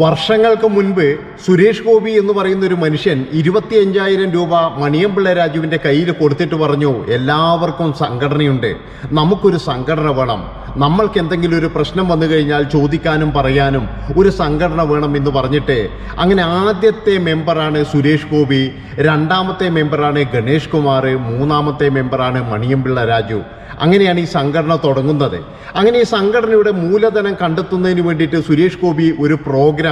വർഷങ്ങൾക്ക് മുൻപ് സുരേഷ് ഗോപി എന്ന് പറയുന്ന ഒരു മനുഷ്യൻ ഇരുപത്തി അഞ്ചായിരം രൂപ മണിയമ്പിള്ള രാജുവിന്റെ കയ്യിൽ കൊടുത്തിട്ട് പറഞ്ഞു എല്ലാവർക്കും സംഘടനയുണ്ട് നമുക്കൊരു സംഘടന വേണം. നമ്മൾക്ക് എന്തെങ്കിലും ഒരു പ്രശ്നം വന്നു കഴിഞ്ഞാൽ ചോദിക്കാനും പറയാനും ഒരു സംഘടന വേണം എന്ന് പറഞ്ഞിട്ട് അങ്ങനെ ആദ്യത്തെ മെമ്പറാണ് സുരേഷ് ഗോപി രണ്ടാമത്തെ മെമ്പറാണ് ഗണേഷ് കുമാർ മൂന്നാമത്തെ മെമ്പറാണ് മണിയമ്പിള്ള രാജു. അങ്ങനെയാണ് ഈ സംഘടന തുടങ്ങുന്നത്. അങ്ങനെ ഈ സംഘടനയുടെ മൂലധനം കണ്ടെത്തുന്നതിന് വേണ്ടിയിട്ട് സുരേഷ് ഗോപി ഒരു പ്രോഗ്രാം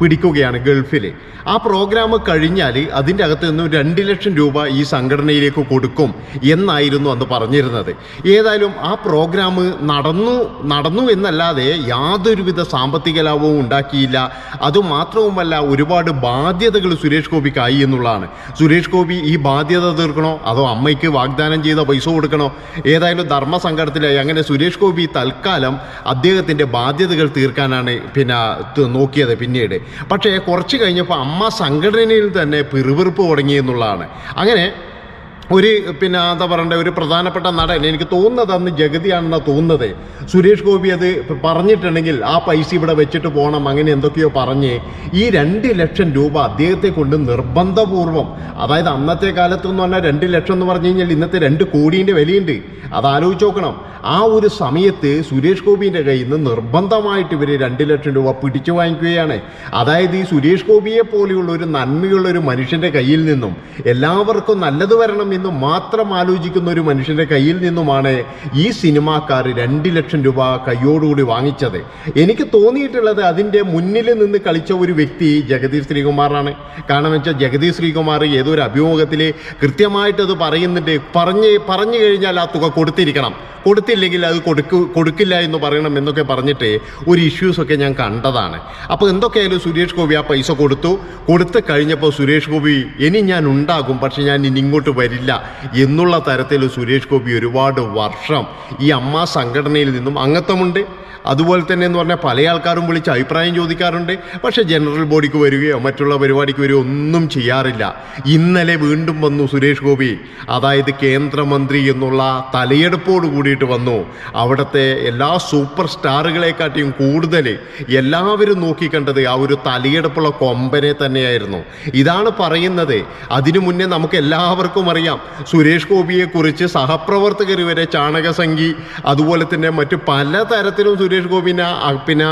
പിടിക്കുകയാണ് ഗൾഫിൽ ആ പ്രോഗ്രാം കഴിഞ്ഞാൽ അതിന്റെ അകത്ത് നിന്ന് രണ്ട് ലക്ഷം രൂപ ഈ സംഘടനയിലേക്ക് കൊടുക്കും എന്നായിരുന്നു അന്ന് പറഞ്ഞിരുന്നത്. ഏതായാലും ആ പ്രോഗ്രാം നടന്നു നടന്നു എന്നല്ലാതെ യാതൊരുവിധ സാമ്പത്തിക ലാഭവും ഉണ്ടാക്കിയില്ല. അതുമാത്രവുമല്ല ഒരുപാട് ബാധ്യതകൾ സുരേഷ് ഗോപിക്കായി എന്നുള്ളതാണ്. സുരേഷ് ഗോപി ഈ ബാധ്യത തീർക്കണോ? അതോ അമ്മയ്ക്ക് വാഗ്ദാനം ചെയ്ത പൈസ കൊടുക്കണോ? ഏതായാലും ധർമ്മസങ്കടത്തിലായി അങ്ങനെ സുരേഷ് ഗോപി തൽക്കാലം അദ്ദേഹത്തിന്റെ ബാധ്യതകൾ തീർക്കാനാണ് പിന്നെ ത് നോക്കിയത് പിന്നീട്. പക്ഷേ കുറച്ച് കഴിഞ്ഞപ്പോൾ അമ്മ സംഘടനയിൽ തന്നെ പിറുപിറുപ്പ് തുടങ്ങി എന്നുള്ളതാണ്. അങ്ങനെ ഒരു പിന്നെ എന്താ പറയണ്ടേ ഒരു പ്രധാനപ്പെട്ട നടൻ എനിക്ക് തോന്നുന്നത് അന്ന് ജഗതിയാണെന്നാണ് തോന്നുന്നത്. സുരേഷ് ഗോപി അത് പറഞ്ഞിട്ടുണ്ടെങ്കിൽ ആ പൈസ ഇവിടെ വെച്ചിട്ട് പോകണം അങ്ങനെ എന്തൊക്കെയോ പറഞ്ഞ് ഈ രണ്ട് ലക്ഷം രൂപ അദ്ദേഹത്തെ കൊണ്ട് നിർബന്ധപൂർവം അതായത് അന്നത്തെ കാലത്ത് എന്ന് പറഞ്ഞാൽ രണ്ട് ലക്ഷം എന്ന് പറഞ്ഞു കഴിഞ്ഞാൽ ഇന്നത്തെ രണ്ട് കോടീന്റെ വിലയുണ്ട്. അത് ആലോചിച്ച് നോക്കണം. ആ ഒരു സമയത്ത് സുരേഷ് ഗോപിന്റെ കയ്യിൽ നിന്ന് നിർബന്ധമായിട്ട് ഇവർ രണ്ട് ലക്ഷം രൂപ പിടിച്ചു വാങ്ങിക്കുകയാണ്. അതായത് ഈ സുരേഷ് ഗോപിയെ പോലെയുള്ള ഒരു നന്മയുള്ള ഒരു മനുഷ്യന്റെ കയ്യിൽ നിന്നും എല്ലാവർക്കും നല്ലത് വരണം എന്ന് മാത്രം ആലോചിക്കുന്ന ഒരു മനുഷ്യന്റെ കയ്യിൽ നിന്നുമാണ് ഈ സിനിമാക്കാർ രണ്ട് ലക്ഷം രൂപ കയ്യോടുകൂടി വാങ്ങിച്ചത്. എനിക്ക് തോന്നിയിട്ടുള്ളത് അതിന്റെ മുന്നിൽ നിന്ന് കളിച്ച ഒരു വ്യക്തി ജഗദീഷ് ശ്രീകുമാറാണ്. കാരണം വെച്ചാൽ ജഗദീഷ് ശ്രീകുമാർ ഏതോ ഒരു അഭിമുഖത്തിൽ കൃത്യമായിട്ടത് പറയുന്നുണ്ട്. പറഞ്ഞ് പറഞ്ഞു കഴിഞ്ഞാൽ ആ തുക കൊടുത്തിരിക്കണം. കൊടുത്തില്ലെങ്കിൽ അത് കൊടുക്കു കൊടുക്കില്ല എന്ന് പറയണം എന്നൊക്കെ പറഞ്ഞിട്ട് ഒരു ഇഷ്യൂസൊക്കെ ഞാൻ കണ്ടതാണ്. അപ്പോൾ എന്തൊക്കെയായാലും സുരേഷ് ഗോപി ആ പൈസ കൊടുത്തു. കൊടുത്തു കഴിഞ്ഞപ്പോൾ സുരേഷ് ഗോപി ഇനി ഞാൻ ഉണ്ടാകും പക്ഷെ ഞാൻ ഇനി ഇങ്ങോട്ട് വരില്ല എന്നുള്ള തരത്തിൽ സുരേഷ് ഗോപി ഒരുപാട് വർഷം ഈ അമ്മ സംഘടനയിൽ നിന്നും അംഗത്വമുണ്ട്. അതുപോലെ തന്നെ എന്ന് പറഞ്ഞാൽ പല ആൾക്കാരും വിളിച്ച് അഭിപ്രായം ചോദിക്കാറുണ്ട്. പക്ഷേ ജനറൽ ബോഡിക്ക് വരികയോ മറ്റുള്ള പരിപാടിക്ക് വരികയോ ഒന്നും ചെയ്യാറില്ല. ഇന്നലെ വീണ്ടും വന്നു സുരേഷ് ഗോപി. അതായത് കേന്ദ്രമന്ത്രി എന്നുള്ള തലയെടുപ്പോട് കൂടിയിട്ട് വന്നു. അവിടുത്തെ എല്ലാ സൂപ്പർ സ്റ്റാറുകളെക്കാട്ടിയും കൂടുതൽ എല്ലാവരും നോക്കിക്കണ്ടത് ആ ഒരു തലയെടുപ്പുള്ള കൊമ്പനെ തന്നെയായിരുന്നു. ഇതാണ് പറയുന്നത്. അതിനു മുന്നേ നമുക്ക് എല്ലാവർക്കും അറിയാം. സുരേഷ് ഗോപിയെക്കുറിച്ച് സഹപ്രവർത്തകർ വരെ ചാണകസംഖി അതുപോലെ തന്നെ മറ്റു പലതരത്തിലും സുരേഷ് ഗോപിനെ പിന്നെ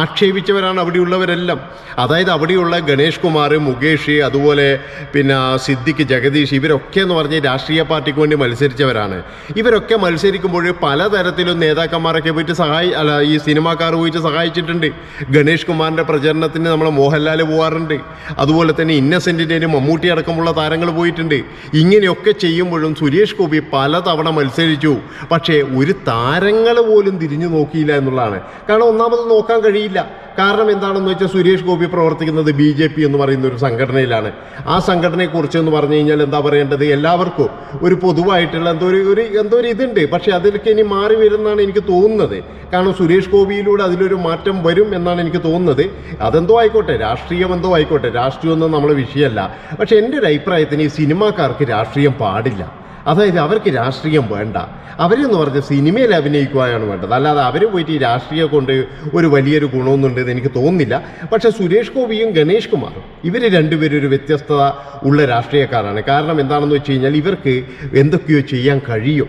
ആക്ഷേപിച്ചവരാണ് അവിടെയുള്ളവരെല്ലാം. അതായത് അവിടെയുള്ള ഗണേഷ് കുമാർ മുകേഷ് അതുപോലെ പിന്നെ സിദ്ദിഖ് ജഗദീഷ് ഇവരൊക്കെ എന്ന് പറഞ്ഞ് രാഷ്ട്രീയ പാർട്ടിക്ക് വേണ്ടി മത്സരിച്ചവരാണ്. ഇവരൊക്കെ മത്സരിക്കുമ്പോൾ പലതരത്തിലും നേതാക്കന്മാരൊക്കെ പോയിട്ട് സഹായി അല്ല ഈ സിനിമാക്കാർ പോയിട്ട് സഹായിച്ചിട്ടുണ്ട്. ഗണേഷ് കുമാറിന്റെ പ്രചരണത്തിന് നമ്മൾ മോഹൻലാൽ പോകാറുണ്ട് അതുപോലെ തന്നെ ഇന്നസെന്റിന്റെയും മമ്മൂട്ടി അടക്കമുള്ള താരങ്ങൾ പോയിട്ടുണ്ട്. ഇങ്ങനെയൊക്കെ ചെയ്യുമ്പോഴും സുരേഷ് ഗോപി പലതവണ മത്സരിച്ചു. പക്ഷേ ഒരു താരങ്ങൾ പോലും തിരിഞ്ഞു നോക്കിയില്ല എന്നുള്ളതാണ് കാരണം ഒന്നാമത് നോക്കാൻ കഴിയില്ല. കാരണം എന്താണെന്ന് വെച്ചാൽ സുരേഷ് ഗോപി പ്രവർത്തിക്കുന്നത് ബി ജെ പി എന്ന് പറയുന്ന ഒരു സംഘടനയിലാണ്. ആ സംഘടനയെക്കുറിച്ച് എന്ന് പറഞ്ഞു കഴിഞ്ഞാൽ എന്താ പറയേണ്ടത്? എല്ലാവർക്കും ഒരു പൊതുവായിട്ടുള്ള എന്തോ ഒരു എന്തോ ഒരു ഇതുണ്ട്. പക്ഷേ അതിലേക്ക് ഇനി മാറി വരുമെന്നാണ് എനിക്ക് തോന്നുന്നത്. കാരണം സുരേഷ് ഗോപിയിലൂടെ അതിലൊരു മാറ്റം വരും എന്നാണ് എനിക്ക് തോന്നുന്നത്. അതെന്തോ ആയിക്കോട്ടെ രാഷ്ട്രീയം എന്തോ ആയിക്കോട്ടെ. രാഷ്ട്രീയമൊന്നും നമ്മളെ വിഷയമല്ല. പക്ഷേ എന്റെ ഒരു അഭിപ്രായത്തിന് ഈ സിനിമാക്കാർക്ക് രാഷ്ട്രീയം പാടില്ല. അതായത് അവർക്ക് രാഷ്ട്രീയം വേണ്ട. അവരെന്ന് പറഞ്ഞ സിനിമയിൽ അഭിനയിക്കുവാനാണ് വേണ്ടത്. അല്ലാതെ അവർ പോയിട്ട് ഈ രാഷ്ട്രീയം കൊണ്ട് ഒരു വലിയൊരു ഗുണമൊന്നുണ്ടെന്ന് എനിക്ക് തോന്നുന്നില്ല. പക്ഷേ സുരേഷ് ഗോപിയും ഗണേഷ് കുമാറും ഇവർ രണ്ടുപേരും ഒരു വ്യത്യസ്തത ഉള്ള രാഷ്ട്രീയക്കാരാണ്. കാരണം എന്താണെന്ന് വെച്ച് കഴിഞ്ഞാൽ ഇവർക്ക് എന്തൊക്കെയോ ചെയ്യാൻ കഴിയും.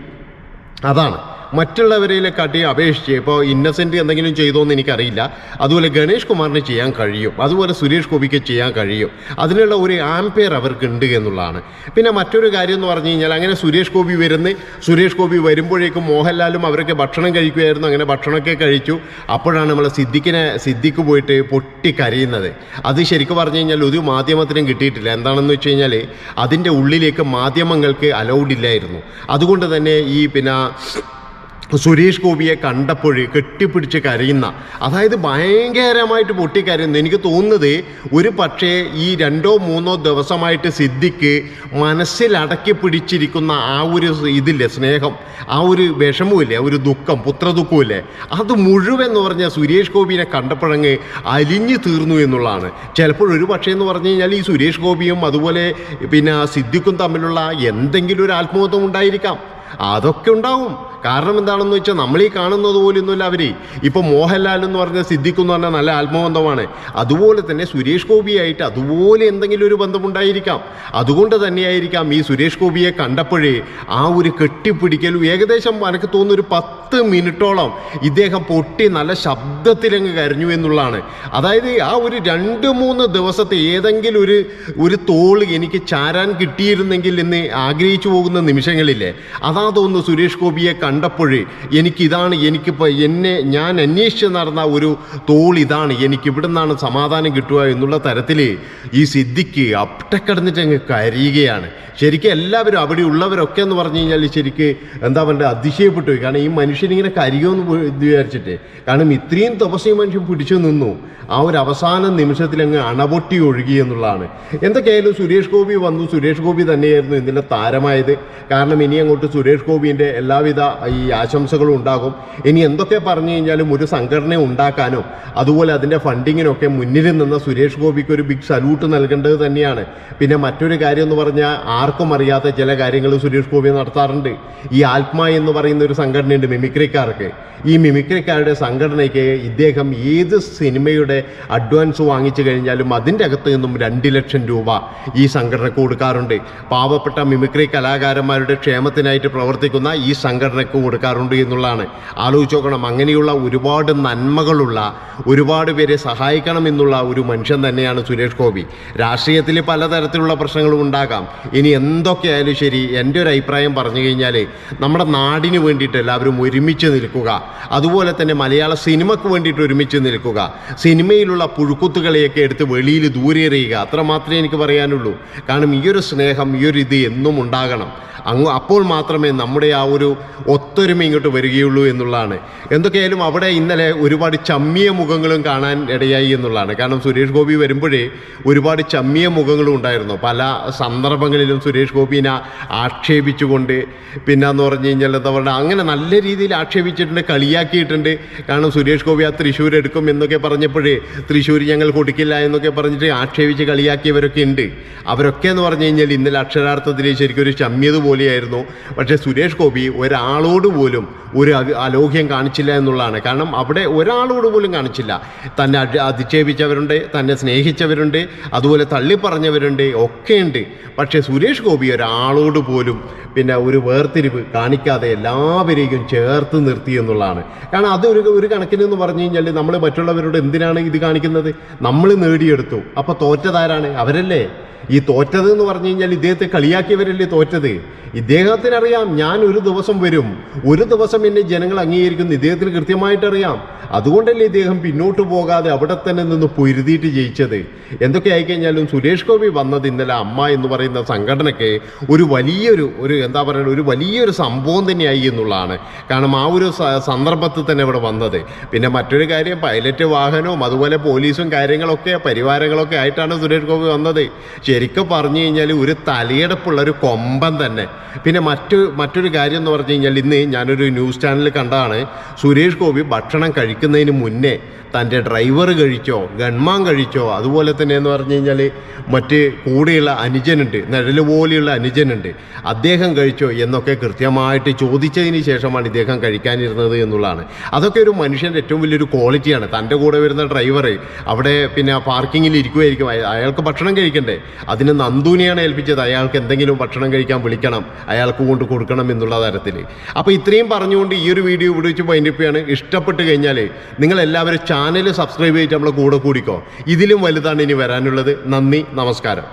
അതാണ്. മറ്റുള്ളവരിലെ കാട്ടി അപേക്ഷിച്ച് ഇപ്പോൾ ഇന്നസെന്റ് എന്തെങ്കിലും ചെയ്തോ എന്ന് എനിക്കറിയില്ല. അതുപോലെ ഗണേഷ് കുമാറിന് ചെയ്യാൻ കഴിയും. അതുപോലെ സുരേഷ് ഗോപിക്ക് ചെയ്യാൻ കഴിയും. അതിനുള്ള ഒരു ആംപെയർ അവർക്കുണ്ട് എന്നുള്ളതാണ്. പിന്നെ മറ്റൊരു കാര്യം എന്ന് പറഞ്ഞു കഴിഞ്ഞാൽ അങ്ങനെ സുരേഷ് ഗോപി വരുന്ന സുരേഷ് ഗോപി വരുമ്പോഴേക്കും മോഹൻലാലും അവരൊക്കെ ഭക്ഷണം കഴിക്കുമായിരുന്നു. അങ്ങനെ ഭക്ഷണമൊക്കെ കഴിച്ചു. അപ്പോഴാണ് നമ്മൾ സിദ്ദിഖിനെ സിദ്ദിഖ് പോയിട്ട് പൊട്ടി കരയുന്നത് അത് ശരിക്കും പറഞ്ഞു കഴിഞ്ഞാൽ ഒരു മാധ്യമത്തിനും കിട്ടിയിട്ടില്ല. എന്താണെന്ന് വെച്ച് കഴിഞ്ഞാൽ അതിന്റെ ഉള്ളിലേക്ക് മാധ്യമങ്ങൾക്ക് അലൗഡ് ഇല്ലായിരുന്നു. അതുകൊണ്ട് തന്നെ ഈ പിന്നെ സുരേഷ് ഗോപിയെ കണ്ടപ്പോൾ കെട്ടിപ്പിടിച്ച് കരയുന്ന അതായത് ഭയങ്കരമായിട്ട് പൊട്ടിക്കരയുന്നു എനിക്ക് തോന്നുന്നത് ഒരു പക്ഷേ ഈ രണ്ടോ മൂന്നോ ദിവസമായിട്ട് സിദ്ധിക്ക് മനസ്സിലടക്കി പിടിച്ചിരിക്കുന്ന ആ ഒരു ഇതില്ലേ സ്നേഹം ആ ഒരു വിഷമമില്ലേ ഒരു ദുഃഖം പുത്രദുഃഖമില്ലേ അത് മുഴുവൻ എന്ന് പറഞ്ഞാൽ സുരേഷ് ഗോപിനെ കണ്ടപ്പോഴങ്ങ് അലിഞ്ഞു തീർന്നു എന്നുള്ളതാണ്. ചിലപ്പോൾ ഒരു പക്ഷേ എന്ന് പറഞ്ഞു കഴിഞ്ഞാൽ ഈ സുരേഷ് ഗോപിയും അതുപോലെ പിന്നെ സിദ്ദിഖും തമ്മിലുള്ള എന്തെങ്കിലും ഒരു ആത്മബന്ധം ഉണ്ടായിരിക്കാം. അതൊക്കെ ഉണ്ടാവും. കാരണം എന്താണെന്ന് വെച്ചാൽ നമ്മൾ ഈ കാണുന്നത് പോലൊന്നുമില്ല അവർ ഇപ്പോൾ മോഹൻലാൽ എന്ന് പറഞ്ഞ സിദ്ദിഖ് എന്ന് പറഞ്ഞാൽ നല്ല ആത്മബന്ധമാണ്. അതുപോലെ തന്നെ സുരേഷ് ഗോപിയായിട്ട് അതുപോലെ എന്തെങ്കിലും ഒരു ബന്ധമുണ്ടായിരിക്കാം. അതുകൊണ്ട് തന്നെയായിരിക്കാം ഈ സുരേഷ് ഗോപിയെ കണ്ടപ്പോഴേ ആ ഒരു കെട്ടിപ്പിടിക്കൽ ഏകദേശം എനിക്ക് തോന്നുന്ന ഒരു പത്ത് മിനിറ്റോളം ഇദ്ദേഹം പൊട്ടി നല്ല ശബ്ദത്തിലങ്ങ് കരഞ്ഞു എന്നുള്ളതാണ്. അതായത് ആ ഒരു രണ്ട് മൂന്ന് ദിവസത്തെ ഏതെങ്കിലും ഒരു ഒരു തോൾ എനിക്ക് ചാരാൻ കിട്ടിയിരുന്നെങ്കിൽ എന്ന് ആഗ്രഹിച്ചു പോകുന്ന നിമിഷങ്ങളില്ലേ. അതാ തോന്നുന്നു സുരേഷ് ഗോപിയെ കണ്ടപ്പോഴേ എനിക്കിതാണ് എനിക്കിപ്പോൾ എന്നെ ഞാൻ അന്വേഷിച്ച് നടന്ന ഒരു തോൾ ഇതാണ് എനിക്ക് ഇവിടെ നിന്നാണ് സമാധാനം കിട്ടുക എന്നുള്ള തരത്തിൽ ഈ സിദ്ധിക്ക് അപ്പട്ടക്കിടന്നിട്ട് അങ്ങ് കരയുകയാണ്. ശരിക്കും എല്ലാവരും അവിടെ ഉള്ളവരൊക്കെ എന്ന് പറഞ്ഞു കഴിഞ്ഞാൽ ശരിക്ക് എന്താ പറയുക അതിശയപ്പെട്ടു. കാരണം ഈ മനുഷ്യനിങ്ങനെ ഇത് വിചാരിച്ചിട്ട്. കാരണം ഇത്രയും തപസ് ഈ മനുഷ്യൻ പിടിച്ചു നിന്നു. ആ ഒരു അവസാന നിമിഷത്തിൽ അങ്ങ് അണപൊട്ടി ഒഴുകി എന്നുള്ളതാണ്. എന്തൊക്കെയായാലും സുരേഷ് ഗോപി വന്നു. സുരേഷ് ഗോപി തന്നെയായിരുന്നു ഇതിന്റെ താരമായത്. കാരണം ഇനി അങ്ങോട്ട് സുരേഷ് ഗോപിന്റെ എല്ലാവിധ ഈ ആശംസകളും ഉണ്ടാകും. ഇനി എന്തൊക്കെ പറഞ്ഞു കഴിഞ്ഞാലും ഒരു സംഘടന ഉണ്ടാക്കാനോ അതുപോലെ അതിന്റെ ഫണ്ടിങ്ങിനൊക്കെ മുന്നിൽ നിന്ന സുരേഷ് ഗോപിക്ക് ഒരു ബിഗ് സല്യൂട്ട് നൽകേണ്ടത് തന്നെയാണ്. പിന്നെ മറ്റൊരു കാര്യം എന്ന് പറഞ്ഞാൽ ആർക്കും അറിയാത്ത ചില കാര്യങ്ങൾ സുരേഷ് ഗോപി നടത്താറുണ്ട്. ഈ ആത്മ എന്ന് പറയുന്ന ഒരു സംഘടനയുണ്ട് മിമിക്രിക്കാർക്ക്. ഈ മിമിക്രിക്കാരുടെ സംഘടനയ്ക്ക് ഇദ്ദേഹം ഏത് സിനിമയുടെ അഡ്വാൻസ് വാങ്ങിച്ചു കഴിഞ്ഞാലും അതിന്റെ അകത്ത് നിന്നും രണ്ട് ലക്ഷം രൂപ ഈ സംഘടനക്ക് കൊടുക്കാറുണ്ട്. പാവപ്പെട്ട മിമിക്രി കലാകാരന്മാരുടെ ക്ഷേമത്തിനായിട്ട് പ്രവർത്തിക്കുന്ന ഈ സംഘടനക്ക് കൊടുക്കാറുണ്ട് എന്നുള്ളതാണ്. ആലോചിച്ച് നോക്കണം അങ്ങനെയുള്ള ഒരുപാട് നന്മകളുള്ള ഒരുപാട് പേരെ സഹായിക്കണം എന്നുള്ള ഒരു മനുഷ്യൻ തന്നെയാണ് സുരേഷ് ഗോപി. രാഷ്ട്രീയത്തിൽ പലതരത്തിലുള്ള പ്രശ്നങ്ങളും ഉണ്ടാകാം. ഇനി എന്തൊക്കെയായാലും ശരി എന്റെ ഒരു അഭിപ്രായം പറഞ്ഞു കഴിഞ്ഞാൽ നമ്മുടെ നാടിന് വേണ്ടിയിട്ട് എല്ലാവരും ഒരുമിച്ച് നിൽക്കുക. അതുപോലെ തന്നെ മലയാള സിനിമയ്ക്ക് വേണ്ടിയിട്ട് ഒരുമിച്ച് നിൽക്കുക. സിനിമയിലുള്ള പുഴുക്കുത്തുകളെയൊക്കെ എടുത്ത് വെളിയിൽ ദൂരെ എറിയുക. അത്ര മാത്രമേ എനിക്ക് പറയാനുള്ളൂ. കാരണം ഈ ഒരു സ്നേഹം ഈ ഒരു ഇത് എന്നും ഉണ്ടാകണം. അങ്ങ് അപ്പോൾ മാത്രമേ നമ്മുടെ ആ ഒരു ഒത്തൊരുമ ഇങ്ങോട്ട് വരികയുള്ളൂ എന്നുള്ളതാണ്. എന്തൊക്കെയായാലും അവിടെ ഇന്നലെ ഒരുപാട് ചമ്മിയ മുഖങ്ങളും കാണാൻ ഇടയായി എന്നുള്ളതാണ്. കാരണം സുരേഷ് ഗോപി വരുമ്പോഴേ ഒരുപാട് ചമ്മിയ മുഖങ്ങളും ഉണ്ടായിരുന്നു. പല സന്ദർഭങ്ങളിലും സുരേഷ് ഗോപിനെ ആക്ഷേപിച്ചുകൊണ്ട് പിന്നെന്ന് പറഞ്ഞു കഴിഞ്ഞാൽ എന്താ പറയുക അങ്ങനെ നല്ല രീതിയിൽ ആക്ഷേപിച്ചിട്ടുണ്ട് കളിയാക്കിയിട്ടുണ്ട്. കാരണം സുരേഷ് ഗോപി ആ തൃശ്ശൂർ എടുക്കും എന്നൊക്കെ പറഞ്ഞപ്പോഴേ തൃശ്ശൂർ ഞങ്ങൾ കൊടുക്കില്ല എന്നൊക്കെ പറഞ്ഞിട്ട് ആക്ഷേപിച്ച് കളിയാക്കിയവരൊക്കെ ഉണ്ട്. അവരൊക്കെ എന്ന് പറഞ്ഞു കഴിഞ്ഞാൽ ഇന്നലെ അക്ഷരാർത്ഥത്തിൽ ശരിക്കും ഒരു ചമ്മിയത് പോലെയായിരുന്നു. പക്ഷേ സുരേഷ് ഗോപി ഒരാളോട് പോലും ഒരു അലോഹ്യം കാണിച്ചില്ല എന്നുള്ളതാണ്. കാരണം അവിടെ ഒരാളോട് പോലും കാണിച്ചില്ല. തന്നെ അധി- അധിക്ഷേപിച്ചവരുണ്ട് തന്നെ സ്നേഹിച്ചവരുണ്ട് അതുപോലെ തള്ളിപ്പറഞ്ഞവരുണ്ട് ഒക്കെയുണ്ട്. പക്ഷേ സുരേഷ് ഗോപി ഒരാളോട് പോലും പിന്നെ ഒരു വേർതിരിവ് കാണിക്കാതെ എല്ലാവരെയും ചേർത്ത് നിർത്തി എന്നുള്ളതാണ്. കാരണം അത് ഒരു ഒരു കണക്കിന് എന്ന് പറഞ്ഞു കഴിഞ്ഞാൽ നമ്മൾ മറ്റുള്ളവരോട് എന്തിനാണ് ഇത് കാണിക്കുന്നത്? നമ്മൾ നേടിയെടുത്തു. അപ്പോൾ തോറ്റതാരാണ്? അവരല്ലേ? ഈ തോറ്റത് എന്ന് പറഞ്ഞു കഴിഞ്ഞാൽ ഇദ്ദേഹത്തെ കളിയാക്കിയവരല്ലേ തോറ്റത്? ഇദ്ദേഹത്തിനറിയാം ഞാൻ ഒരു ദിവസം വരും. ഒരു ദിവസം എന്നെ ജനങ്ങൾ അംഗീകരിക്കുന്ന. ഇദ്ദേഹത്തിന് കൃത്യമായിട്ട് അറിയാം. അതുകൊണ്ടല്ലേ ഇദ്ദേഹം പിന്നോട്ട് പോകാതെ അവിടെ തന്നെ നിന്ന് പൊരുതിയിട്ട് ജയിച്ചത്? എന്തൊക്കെ ആയിക്കഴിഞ്ഞാലും സുരേഷ് ഗോപി വന്നത് ഇന്നലെ അമ്മ എന്ന് പറയുന്ന സംഘടനയ്ക്ക് ഒരു വലിയൊരു ഒരു എന്താ പറയുക ഒരു വലിയൊരു സംഭവം തന്നെയായി എന്നുള്ളതാണ്. കാരണം ആ ഒരു സന്ദർഭത്തിൽ തന്നെ ഇവിടെ വന്നത്. പിന്നെ മറ്റൊരു കാര്യം പൈലറ്റ് വാഹനവും അതുപോലെ പോലീസും കാര്യങ്ങളൊക്കെ പരിവാരങ്ങളൊക്കെ ആയിട്ടാണ് സുരേഷ് ഗോപി വന്നത്. ശരിക്കും പറഞ്ഞു കഴിഞ്ഞാൽ ഒരു തലയെടുപ്പുള്ള ഒരു കൊമ്പം തന്നെ. പിന്നെ മറ്റു മറ്റൊരു കാര്യം എന്ന് പറഞ്ഞു കഴിഞ്ഞാൽ ഇന്ന് ഞാനൊരു ന്യൂസ് ചാനലിൽ കണ്ടതാണ് സുരേഷ് ഗോപി ഭക്ഷണം കഴിക്കുന്നതിന് മുന്നേ തന്റെ ഡ്രൈവർ കഴിച്ചോ ഗൺമാൻ കഴിച്ചോ അതുപോലെ തന്നെ എന്ന് പറഞ്ഞു കഴിഞ്ഞാൽ മറ്റ് കൂടെയുള്ള അനുജനുണ്ട് നിഴൽ പോലെയുള്ള അനുജനുണ്ട്. അദ്ദേഹം കഴിച്ചോ എന്നൊക്കെ കൃത്യമായിട്ട് ചോദിച്ചതിന് ശേഷമാണ് ഇദ്ദേഹം കഴിക്കാനിരുന്നത് എന്നുള്ളതാണ്. അതൊക്കെ ഒരു മനുഷ്യന്റെ ഏറ്റവും വലിയൊരു ക്വാളിറ്റിയാണ്. തന്റെ കൂടെ വരുന്ന ഡ്രൈവർ അവിടെ പിന്നെ പാർക്കിങ്ങിൽ ഇരിക്കുമായിരിക്കും അയ- അയാൾക്ക് ഭക്ഷണം കഴിക്കണ്ടേ? അതിന് നന്ദൂനെയാണ് ഏൽപ്പിച്ചത്. അയാൾക്ക് എന്തെങ്കിലും ഭക്ഷണം കഴിക്കാൻ വിളിക്കണം. അയാൾക്ക് കൊണ്ട് കൊടുക്കണം എന്നുള്ള തരത്തിൽ അപ്പോൾ ഇത്രയും പറഞ്ഞുകൊണ്ട് ഈ ഒരു വീഡിയോ ഇവിടെ വെച്ച് വൈൻഡപ്പിയാണ് ഇഷ്ടപ്പെട്ട് കഴിഞ്ഞാൽ നിങ്ങൾ എല്ലാവരും ചാനൽ സബ്സ്ക്രൈബ് ചെയ്തിട്ട് നമ്മളെ കൂടെ കൂടിക്കോ. ഇതിലും വലുതാണ് ഇനി വരാനുള്ളത്. നന്ദി നമസ്കാരം.